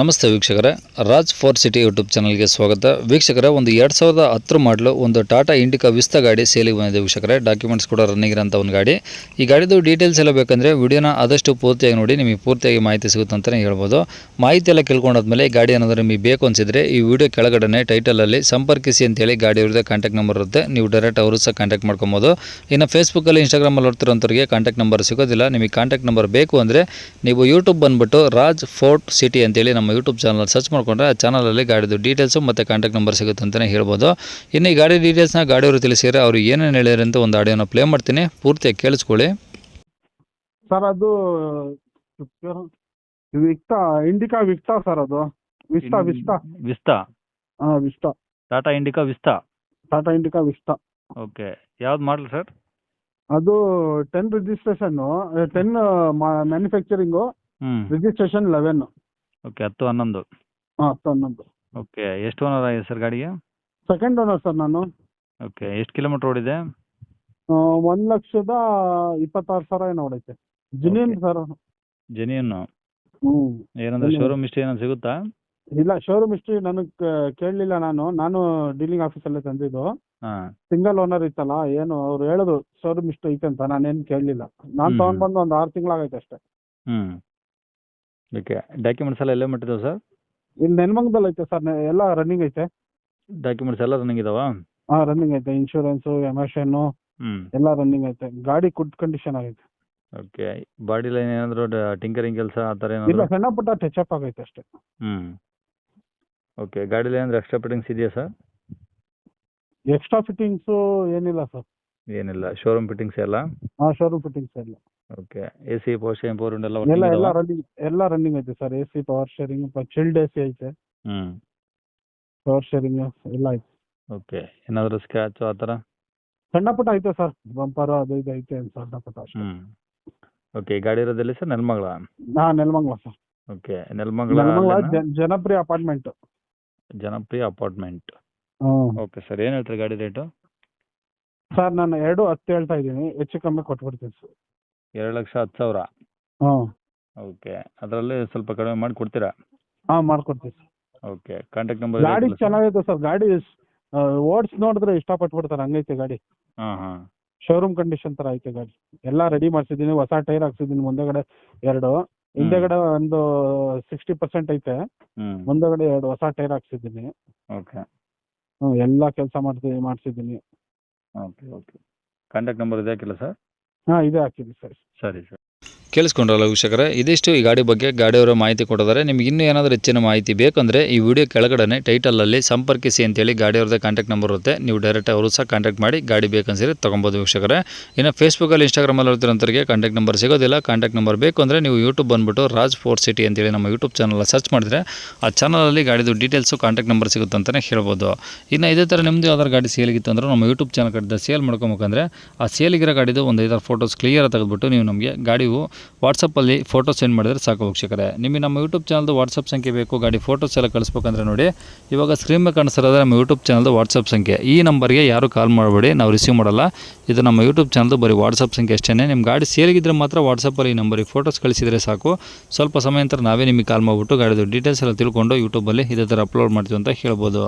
ನಮಸ್ತೆ ವೀಕ್ಷಕರೇ, Raj four city YouTube ಚಾನಲ್ಗೆ ಸ್ವಾಗತ. ವೀಕ್ಷಕರೇ, ಒಂದು ಎರಡು ಸಾವಿರದ ಹತ್ತು ಮಾಡಲು ಒಂದು ಟಾಟಾ ಇಂಡಿಕಾ ವಿಸ್ತ ಗಾಡಿ ಸೇಲಿಗೆ ಬಂದಿದೆ ವೀಕ್ಷಕರೇ. ಡಾಕ್ಯುಮೆಂಟ್ಸ್ ಕೂಡ ರನ್ನಿಂಗ್ ಇರೋಂಥ ಒಂದು ಗಾಡಿ. ಈ ಗಾಡಿದು ಡೀಟೇಲ್ಸ್ ಎಲ್ಲ ಬೇಕಂದರೆ ವಿಡಿಯೋನ ಆದಷ್ಟು ಪೂರ್ತಿಯಾಗಿ ನೋಡಿ, ನಿಮಗೆ ಪೂರ್ತಿಯಾಗಿ ಮಾಹಿತಿ ಸಿಗುತ್ತೆ ಅಂತಲೇ ಹೇಳ್ಬೋದು. ಮಾಹಿತಿ ಎಲ್ಲ ಕೇಳ್ಕೊಂಡಾದ್ಮೇಲೆ ಈ ಗಾಡಿ ಏನಾದರೂ ನಿಮಗೆ ಬೇಕು ಅನಿಸಿದರೆ ಈ ವಿಡಿಯೋ ಕೆಳಗಡೆ ಟೈಟಲಲ್ಲಿ ಸಂಪರ್ಕಿಸಿ ಅಂತೇಳಿ ಗಾಡಿ ಅವ್ರದ್ದು ಕಾಂಟ್ಯಾಕ್ಟ್ ನಂಬರ್ ಇರುತ್ತೆ. ನೀವು ಡೈರೆಕ್ಟ್ ಅವರು ಸಹ ಕಾಂಟ್ಯಾಕ್ಟ್ ಮಾಡ್ಕೊಬೋದು. ಇನ್ನು ಫೇಸ್ಬುಕ್ಕಲ್ಲಿ ಇನ್ಸ್ಟಾಗ್ರಾಮಲ್ಲಿ ನೋಡ್ತಿರೋಂಥವ್ರಿಗೆ ಕಾಂಟ್ಯಾಕ್ಟ್ ನಂಬರ್ ಸಿಗೋದಿಲ್ಲ. ನಿಮಗೆ ಕಾಂಟ್ಯಾಕ್ಟ್ ನಂಬರ್ ಬೇಕು ಅಂದರೆ ನೀವು ಯೂಟ್ಯೂಬ್ ಬಂದುಬಿಟ್ಟು ರಾಜ್ ಫೋರ್ಟ್ ಸಿಟಿ ಅಂತೇಳಿ ನಮ್ಮ ಯೂಟ್ಯೂಬ್ ಚಾನಲ್ ಸರ್ಚ್ ಮಾಡಿಕೊಂಡ್ರೆ ಆ ಚಾನಲಲ್ಲಿ ಗಾಡಿದು ಡೀಟೇಲ್ಸು ಮತ್ತು ಕಾಂಟ್ಯಾಕ್ಟ್ ನಂಬರ್ ಸಿಗುತ್ತೆ ಅಂತಲೇ ಹೇಳ್ಬೋದು. ಇನ್ನು ಈ ಗಾಡಿ ಡೀಟೇಲ್ಸ್ನ ಗಾಡಿಯವರು ತಿಳಿಸಿದರೆ ಅವರು ಏನೇನು ಹೇಳಿದ್ರು ಅಂತ ಒಂದು ಆಡಿಯೋನ ಪ್ಲೇ ಮಾಡ್ತೀನಿ. ಪೂರ್ತಿಯಾಗಿ ಕೇಳಿಸ್ಕೊಳ್ಳಿ. ಸರ್ ಅದು ವಿಕ್ಟಾ ಇಂಡಿಕಾ ವಿಕ್ಟಾ ಸರ್ ಅದು. ವಿಸ್ತಾ ವಿಸ್ತಾ ವಿಸ್ತಾ ಹಾಂ Vista Tata Indica Vista Tata Indica Vista okay. ಯಾವ್ದು ಮಾಡಲ್ ಸರ್? ಅದು ಟೆನ್ ರಿಜಿಸ್ಟ್ರೇಷನ್ ಟೆನ್ ಮ್ಯಾನುಫ್ಯಾಕ್ಚರಿಂಗು ಹ್ಞೂ ರಿಜಿಸ್ಟ್ರೇಷನ್ ಲೆವೆನ್ ಓಕೆ ಹತ್ತು ಹನ್ನೊಂದು. ಹಾಂ ಹತ್ತು ಹನ್ನೊಂದು. ಓಕೆ ಎಷ್ಟು ಓನರ್ ಆಗಿದೆ ಸರ್ ಗಾಡಿಗೆ? ಸೆಕೆಂಡ್ ಓನರ್ ಸರ್ ನಾನು. ಓಕೆ ಎಷ್ಟು ಕಿಲೋಮೀಟರ್ ಓಡಿದೆ? ಒಂದು ಲಕ್ಷದ ಇಪ್ಪತ್ತಾರು ಸಾವಿರ ಏನು ಹೊಡೈತೆ ಜಿನಿಯನ್ ಸರ್. ಜೆನ್ಯೂನು ಹ್ಞೂ ಏನಂದ್ರೆ. ಶೋರೂಮ್ ಇಷ್ಟು ಏನೋ ಸಿಗುತ್ತಾ? ಇಲ್ಲ ಶೋರೂಮ್ ಹಿಸ್ಟ್ರಿ ನನಗೆ ಕೇಳಲಿಲ್ಲ ನಾನು. ನಾನು ಡೀಲಿಂಗ್ ಆಫೀಸಲ್ಲೇ ತಂದಿದ್ದು. ಹಾಂ. ಸಿಂಗಲ್ ಓನರ್ ಇತ್ತಲ್ಲ ಏನು ಅವ್ರು ಹೇಳಿದ್ರು ಶೋರೂಮ್ ಇಷ್ಟು ಐತೆ ಅಂತ. ನಾನೇನು ಕೇಳಲಿಲ್ಲ. ನಾನು ತಗೊಂಡ್ಬಂದು ತಗೊಂಡ್ ಬಂದು ಒಂದು ಆರು ತಿಂಗಳಾಗೈತೆ ಅಷ್ಟೇ. ಹ್ಞೂ ಓಕೆ. ಡಾಕ್ಯುಮೆಂಟ್ಸ್ ಎಲ್ಲ ಎಲ್ಲೇ ಮಟ್ಟಿದ್ದಾವೆ ಸರ್ ಇಲ್ಲಿ ನೆನ್ಮಂಗದಲ್ಲಿ ಐತೆ ಸರ್ ಎಲ್ಲ ರನ್ನಿಂಗ್ ಐತೆ. ಡಾಕ್ಯುಮೆಂಟ್ಸ್ ಎಲ್ಲ ರನ್ನಿಂಗ್ ಇದಾವಾ? ಹಾ ರನ್ನಿಂಗ್ ಐತೆ. ಇನ್ಶೂರೆನ್ಸ್ ಎಮರ್ಷನ್ ಹ್ಞೂ ಎಲ್ಲ ರನ್ನಿಂಗ್ ಐತೆ. ಗಾಡಿ ಗುಡ್ ಕಂಡೀಷನ್ ಆಗೈತೆ. ಓಕೆ. ಬಾಡಿ ಲೈನ್ ಏನಾದರೂ ಟಿಂಕರಿಂಗ್ ಕೆಲಸ ಆ ಥರ ಇಲ್ಲ ಏನಾದರೂ ಸಣ್ಣ ಪುಟ್ಟ ಟಚ್ ಅಪ್ ಆಗೈತೆ ಅಷ್ಟೇ. ಹ್ಞೂ ಓಕೆ. ಗಾಡಿ ಲೈನ್ ಅಂದ್ರೆ ಎಕ್ಸ್ಟ್ರಾ ಫಿಟ್ಟಿಂಗ್ಸ್ ಇದೆಯಾ ಸರ್ ಎಕ್ಸ್ಟ್ರಾ ಫಿಟ್ಟಿಂಗ್ಸು ಏನಿಲ್ಲ ಸರ್ ಏನಿಲ್ಲ. ಶೋರೂಮ್ ಫಿಟ್ಟಿಂಗ್ಸ್ ಎಲ್ಲ? ಹಾ ಶೋರೂಮ್ ಫಿಟ್ಟಿಂಗ್ಸ್ ಎಲ್ಲ. Okay AC C steering power ಎಲ್ಲ ಎಲ್ಲ ಎಲ್ಲ ರನ್ನಿಂಗ್ ಎಲ್ಲ ರನ್ನಿಂಗ್ ಐತೆ sir AC C power steering chilled A C ಐತೆ. ಹ್ಮ್. ಪವರ್ ಶೇರಿಂಗ್ ಎಲ್ಲ ಐತೆ. ಓಕೆ ಏನಾದರೂ ಸ್ಕ್ರ್ಯಾಚು ಆ ಥರ? ಸಣ್ಣ ಪುಟ್ಟ ಐತೆ ಸರ್ ಬಂಪರ್ ಅದು ಇದು ಐತೆ ಸಣ್ಣ ಪುಟ್ಟ ಅಷ್ಟೇ. ಹ್ಞೂ ಓಕೆ ಗಾಡಿ ಇರೋದಲ್ಲಿ ಸರ್ ನೆಲಮಂಗಲ? ಹಾ Nelamangala sir okay Nelamangala Nelamangala? Janapriya apartment Janapriya apartment okay sir ಏನು ಹೇಳ್ತೀರಿ ಗಾಡಿ ರೇಟು ಸರ್ ನಾನು ಎರಡು ಹತ್ತು ಹೇಳ್ತಾ ಇದ್ದೀನಿ. ಹೆಚ್ಚು ಕಮ್ಮಿ ಕೊಟ್ಬಿಡ್ತೀನಿ ಸರ್ ಎರಡು ಲಕ್ಷ ಹತ್ತು ಸಾವಿರ. ಓಕೆ. ಅದರಲ್ಲಿ ಸ್ವಲ್ಪ ಕಡಿಮೆ ಮಾಡಿ ಕೊಡ್ತೀರಾ? ಹಾಂ ಮಾಡ್ಕೊಡ್ತೀವಿ ಸರ್. ಓಕೆ. ಕಾಂಟ್ಯಾಕ್ಟ್ ನಂಬರ್ ಗಾಡಿ ಚೆನ್ನಾಗೈತೆ ಸರ್. ಗಾಡಿ ಓಡ್ಸ್ ನೋಡಿದ್ರೆ ಇಷ್ಟಪಟ್ಬಿಡ್ತಾರೆ. ಹಂಗೈತೆ ಗಾಡಿ. ಹಾ ಹಾ. ಶೋರೂಮ್ ಕಂಡೀಷನ್ ತರ ಐತೆ ಗಾಡಿ. ಎಲ್ಲ ರೆಡಿ ಮಾಡಿಸಿದ್ದೀನಿ. ಹೊಸ ಟೈರ್ ಹಾಕ್ಸಿದ್ದೀನಿ. ಮುಂದೆಗಡೆ ಎರಡು. ಹಿಂದೆಗಡೆ ಒಂದು ಸಿಕ್ಸ್ಟಿ ಪರ್ಸೆಂಟ್ ಐತೆ. ಮುಂದೆಗಡೆ ಎರಡು ಹೊಸ ಟೈರ್ ಹಾಕ್ಸಿದ್ದೀನಿ. ಓಕೆ. ಹ್ಞೂ ಎಲ್ಲ ಕೆಲಸ ಮಾಡ್ತೀನಿ ಮಾಡಿಸಿದ್ದೀನಿ. Okay okay. ಕಾಂಟ್ಯಾಕ್ಟ್ ನಂಬರ್ ಇದೆ ಹಾಕಿಲ್ಲ ಸರ್? ಹಾಂ ಇದೆ ಹಾಕಿದ್ದೀನಿ ಸರ್. ಸರಿ ಸರ್. ಕೇಳಿಸ್ಕೊಂಡ್ರಲ್ಲ ವೀಕ್ಷಕರೇ? ಇದಿಷ್ಟು ಈ ಗಾಡಿ ಬಗ್ಗೆ ಗಾಡಿಯವರ ಮಾಹಿತಿ ಕೊಟ್ಟಿದ್ದಾರೆ. ನಿಮ್ಗೆ ಇನ್ನೂ ಏನಾದರೂ ಹೆಚ್ಚಿನ ಮಾಹಿತಿ ಬೇಕಂದರೆ ಈ ವಿಡಿಯೋ ಕೆಳಗಡೆ ಟೈಟಲಲ್ಲಿ ಸಂಪರ್ಕಿಸಿ ಅಂತೇಳಿ ಗಾಡಿಯವ್ರದ್ದೇ ಕಾಂಟ್ಯಾಕ್ಟ್ ನಂಬರ್ ಇರುತ್ತೆ. ನೀವು ಡೈರೆಕ್ಟ್ ಅವರು ಸಹ ಕಾಂಟ್ಯಾಕ್ಟ್ ಮಾಡಿ ಗಾಡಿ ಬೇಕನ್ಸಿರಿ ತೊಗೊಬೋದು ವೀಕ್ಷಕರೇ. ಇನ್ನು ಫೇಸ್ಬುಕ್ಕಲ್ಲಿ ಇನ್ಸ್ಟಾಗ್ರಾಮಲ್ಲಿ ಇರ್ತಿರೋಂಥವ್ರಿಗೆ ಕಾಂಟ್ಯಾಕ್ಟ್ ನಂಬರ್ ಸಿಗೋದಿಲ್ಲ. ಕಾಂಟ್ಯಾಕ್ಟ್ ನಂಬರ್ ಬೇಕು ಅಂದರೆ ನೀವು ಯೂಟ್ಯೂಬ್ ಬಂದುಬಿಟ್ಟು ರಾಜ್ ಫೋರ್ ಸಿಟಿ ಅಂತೇಳಿ ನಮ್ಮ ಯೂಟ್ಯೂಬ್ ಚಾನಲ್ ಸರ್ಚ್ ಮಾಡಿದ್ರೆ ಆ ಚಾನಲಲ್ಲಿ ಗಾಡಿದು ಡೀಟೇಲ್ಸು ಕಾಂಟ್ಯಾಕ್ಟ್ ನಂಬರ್ ಸಿಗುತ್ತೆ ಅಂತಲೇ ಹೇಳ್ಬೋದು. ಇನ್ನು ಇದೇ ಥರ ನಿಮ್ಮದು ಯಾವ್ದಾರು ಗಾಡಿ ಸೇಲಿಗಿತ್ತು ಅಂದ್ರೆ ನಮ್ಮ ಯೂಟ್ಯೂಬ್ ಚಾನಲ್ ಕಡೆ ಸೇಲ್ ಮಾಡ್ಕೊಬೇಕಂದ್ರೆ ಆ ಸೇಲಿಗಿರೋ ಗಾಡಿದು ಒಂದು ಐದಾರು ಫೋಟೋಸ್ ಕ್ಲಿಯರ್ ತೆಗೆದುಬಿಟ್ಟು ನೀವು ನಮಗೆ ಗಾಡಿವು ವಾಟ್ಸಪ್ಪಲ್ಲಿ ಫೋಟೋ ಸೆಂಡ್ ಮಾಡಿದರೆ ಸಾಕು ವೀಕ್ಷಕರೇ. ನಿಮಗೆ ನಮ್ಮ ಯೂಟ್ಯೂಬ್ ಚಾನಲ್ದು ವಾಟ್ಸಪ್ ಸಂಖ್ಯೆ ಬೇಕು, ಗಾಡಿ ಫೋಟೋಸ್ ಎಲ್ಲ ಕಳಿಸ್ಬೇಕಂದ್ರೆ ನೋಡಿ. ಇವಾಗ ಸ್ಕ್ರೀನ್ ಮೇಲೆ ಕಾಣಿಸ್ತಾರೆ ನಮ್ಮ ಯೂಟ್ಯೂಬ್ ಚಾನಲ್ದು ವಾಟ್ಸಪ್ ಸಂಖ್ಯೆ. ಈ ನಂಬರ್ಗೆ ಯಾರು ಕಾಲ್ ಮಾಡಬೇಡಿ, ನಾವು ರಿಸೀವ್ ಮಾಡಲ್ಲ. ಇದು ನಮ್ಮ ಯೂಟ್ಯೂಬ್ ಚಾನಲ್ದು ಬರೀ ವಾಟ್ಸಪ್ ಸಂಖ್ಯೆ ಅಷ್ಟೇ ನಿಮ್ಮ ಗಾಡಿ ಸೇರಿಗಿದ್ರೆ ಮಾತ್ರ ವಾಟ್ಸಪ್ಪಲ್ಲಿ ಈ ನಂಬರಿಗೆ ಫೋಟೋಸ್ ಕಳಿಸಿದರೆ ಸಾಕು. ಸ್ವಲ್ಪ ಸಮಯ ನಂತರ ನಾವೇ ನಿಮಗೆ ಕಾಲ್ ಮಾಡಿಬಿಟ್ಟು ಗಾಡಿದು ಡೀಟೇಲ್ಸ್ ಎಲ್ಲ ತಿಳ್ಕೊಂಡು ಯೂಟ್ಯೂಬಲ್ಲಿ ಇದೇ ಥರ ಅಪ್ಲೋಡ್ ಮಾಡ್ತೀವಿ ಅಂತ ಹೇಳ್ಬೋದು.